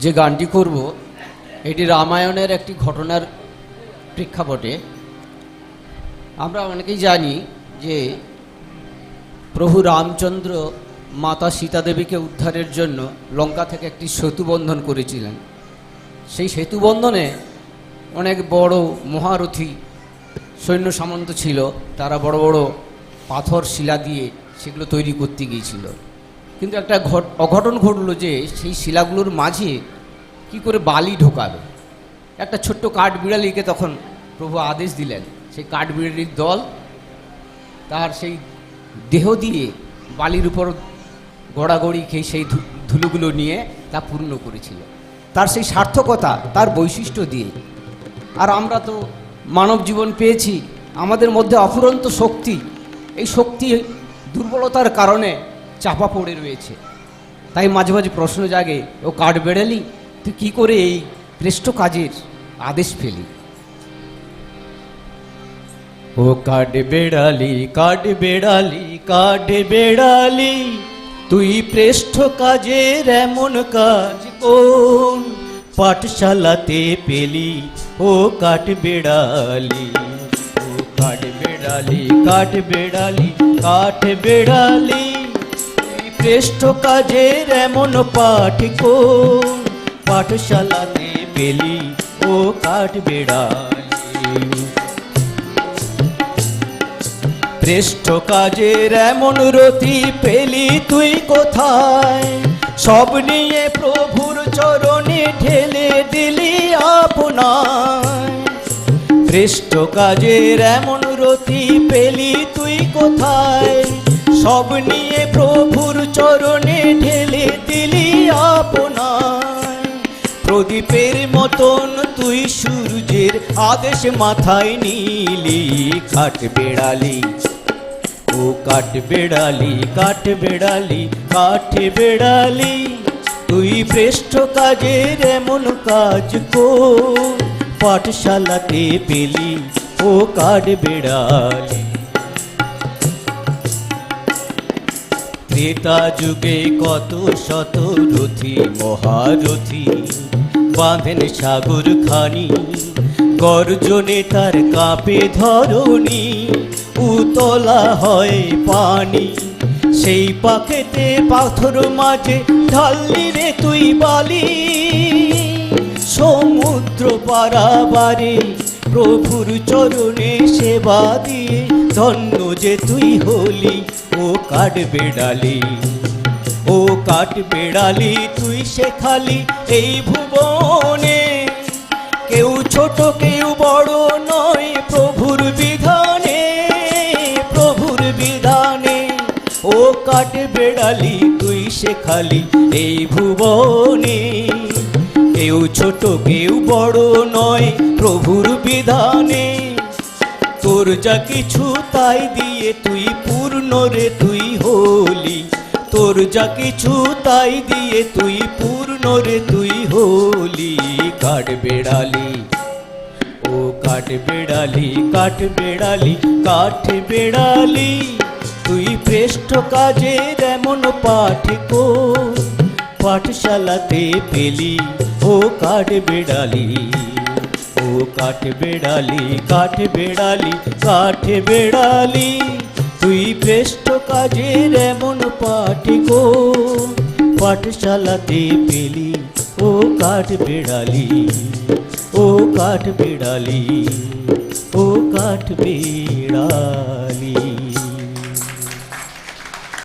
যে গানটি করব, এটি রামায়ণের একটি ঘটনার প্রেক্ষাপটে। আমরা অনেকেই জানি যে প্রভু রামচন্দ্র মাতা সীতা দেবীকে উদ্ধারের জন্য লঙ্কা থেকে একটি সেতু বন্ধন করেছিলেন। সেই সেতু বন্ধনে অনেক বড় মহারথী সৈন্য সামন্ত ছিল, তারা বড় বড় পাথর, শিলা দিয়ে সেগুলো তৈরি করতে গিয়েছিল। কিন্তু একটা ঘট, অঘটন ঘটলো যে সেই শিলাগুলোর মাঝে কি করে বালি ঢোকাবে একটা ছোট্ট কাঠ বিড়ালিকে তখন প্রভু আদেশ দিলেন, সেই কাঠ বিড়ালির দল তার সেই দেহ দিয়ে বালির উপর গড়াগড়ি খেয়ে সেই ধুলোগুলো নিয়ে তা পূর্ণ করেছিল। তার সেই সার্থকতা, তার বৈশিষ্ট্য দিয়ে। আর আমরা তো মানব জীবন পেয়েছি, আমাদের মধ্যে অফুরন্ত শক্তি। এই শক্তি দুর্বলতার কারণে চাপা পড়ে রয়েছে। তাই মাঝে মাঝে প্রশ্ন জাগে, ও কাঠ বেড়ালি? তুই কী করে এই শ্রেষ্ঠ কাজের আদেশ ফেলি ও কাঠ বেড়ালি কাঠ বেড়ালি কাঠ বেড়ালি, তুই প্রেষ্ঠ কাজের এমন কাজ কোন পাঠশালাতে পেলি? ও কাঠ বেড়ালি, ও কাঠ বেড়ালি কাঠ বেড়ালি কাঠ বেড়ালি। তুই প্রেষ্ঠ কাজের এমন পাঠ কোন? পাঠশালাতে পেলি ও কাঠ বেড়ালি। শ্রেষ্ঠ কাজের এমন রতি পেলি তুই কোথায়? সব নিয়ে প্রভুর চরণে ঢেলে দিলি আপনায়। শ্রেষ্ঠ কাজের এমন রতি পেলি তুই কোথায়? সব নিয়ে প্রভুর চরণে ঢেলে দিলি আপনায় প্রদীপের মতন তুই সূর্যের আদেশ মাথায় নিলি, কাঠ বেড়ালি। ও কাঠ বেড়ালি কাঠ বেড়ালি কাঠ বেড়ালি। তুই শ্রেষ্ঠ কাজের এমন কাজ কো পাঠশালাতে পেলি ও কাঠ বেড়ালি। ত্রেতা যুগে কত শত রথি, মহারথী বাঁধেন সাগর খানি, গর্জনে তার কাঁপে ধরণী, উতলা হয় পানি। সেই পাখেতে পাথর মাঝে ঢাললি রে তুই বালি। সমুদ্র পারাবারে প্রভুর চরণে সেবা দিয়ে ধন্য যে তুই হলি, ও কাঠ বেড়ালি, ও কাঠ বেড়ালি তুই শেখালি এই ভুবনে। কেউ ছোট, কেউ বড় নয় প্রভুর বিধানে প্রভুর বিধানে। ও কাঠ বেড়ালি তুই শেখালি এই ভুবনে। কেউ ছোট, কেউ বড় নয় প্রভুর বিধানে। তোর যা কিছু তাই দিয়ে তুই পূর্ণ রে, তুই হলি। তোর যা কিছু তাই দিয়ে তুই পূর্ণ রে, তুই হলি। কাঠ বেড়ালি, ও কাঠ বেড়ালি কাঠ বেড়ালি কাঠ বেড়ালি। তুই শ্রেষ্ঠ কাজের এমন পাঠ কো পাঠশালাতে পেলি, ও কাঠ বেড়ালি। ও কাঠ বেড়ালি কাঠ বেড়ালি কাঠ বেড়ালি তুই শ্রেষ্ঠ কাজের এমন পাঠ গো পাঠশালাতে পেলি ও কাঠ বেড়ালি ও কাঠ বেড়ালি ও কাঠ বেড়ালি